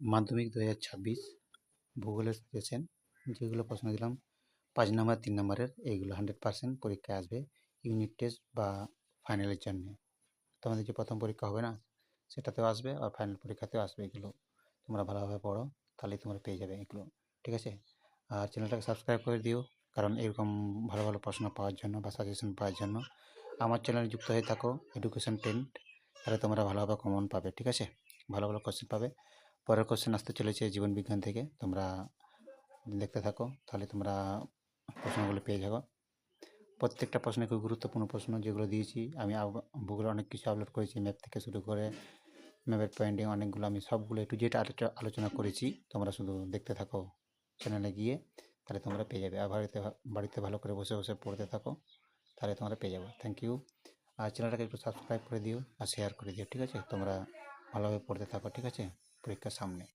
মাধ্যমিক দু হাজার ছাব্বিশ ভূগোলের সেশন যেগুলো প্রশ্ন দিলাম, পাঁচ নাম্বার, তিন নাম্বারের, এইগুলো হান্ড্রেড পার্সেন্ট পরীক্ষায় আসবে ইউনিট টেস্ট বা ফাইনালের জন্যে তোমাদের যে প্রথম পরীক্ষা হবে না, সেটাতেও আসবে আর ফাইনাল পরীক্ষাতেও আসবে এগুলো। তোমরা ভালোভাবে পড়ো, তাহলেই তোমরা পেয়ে যাবে এগুলো। ঠিক আছে? আর চ্যানেলটাকে সাবস্ক্রাইব করে দিও, কারণ এরকম ভালো ভালো প্রশ্ন পাওয়ার জন্য বা সাজেশন পাওয়ার জন্য আমার চ্যানেলে যুক্ত হয়ে থাকো এডুকেশন টেন্ট তাহলে তোমরা ভালোভাবে কমন পাবে। ঠিক আছে? ভালো ভালো কোশ্চেন পাবে। পরের কোশ্চেন আসতে চলেছে জীবন বিজ্ঞান থেকে। তোমরা দেখতে থাকো, তাহলে তোমরা প্রশ্নগুলো পেয়ে যাব। প্রত্যেকটা প্রশ্ন খুব গুরুত্বপূর্ণ প্রশ্ন যেগুলো দিয়েছি, আমি ভূগোলে অনেক কিছু আপলোড করেছি ম্যাপ থেকে শুরু করে ম্যাপের পয়েন্টিং অনেকগুলো আমি সবগুলো একটু যেটা আলোচনা করেছি। তোমরা শুধু দেখতে থাকো চ্যানেলে গিয়ে, তাহলে তোমরা পেয়ে যাবে। আর বাড়িতে বাড়িতে ভালো করে বসে বসে পড়তে থাকো, তাহলে তোমরা পেয়ে যাব। থ্যাংক ইউ আর চ্যানেলটাকে একটু সাবস্ক্রাইব করে দিও আর শেয়ার করে দিও, ঠিক আছে? তোমরা ভালোভাবে পড়তে থাকো, ঠিক আছে? आपके सामने।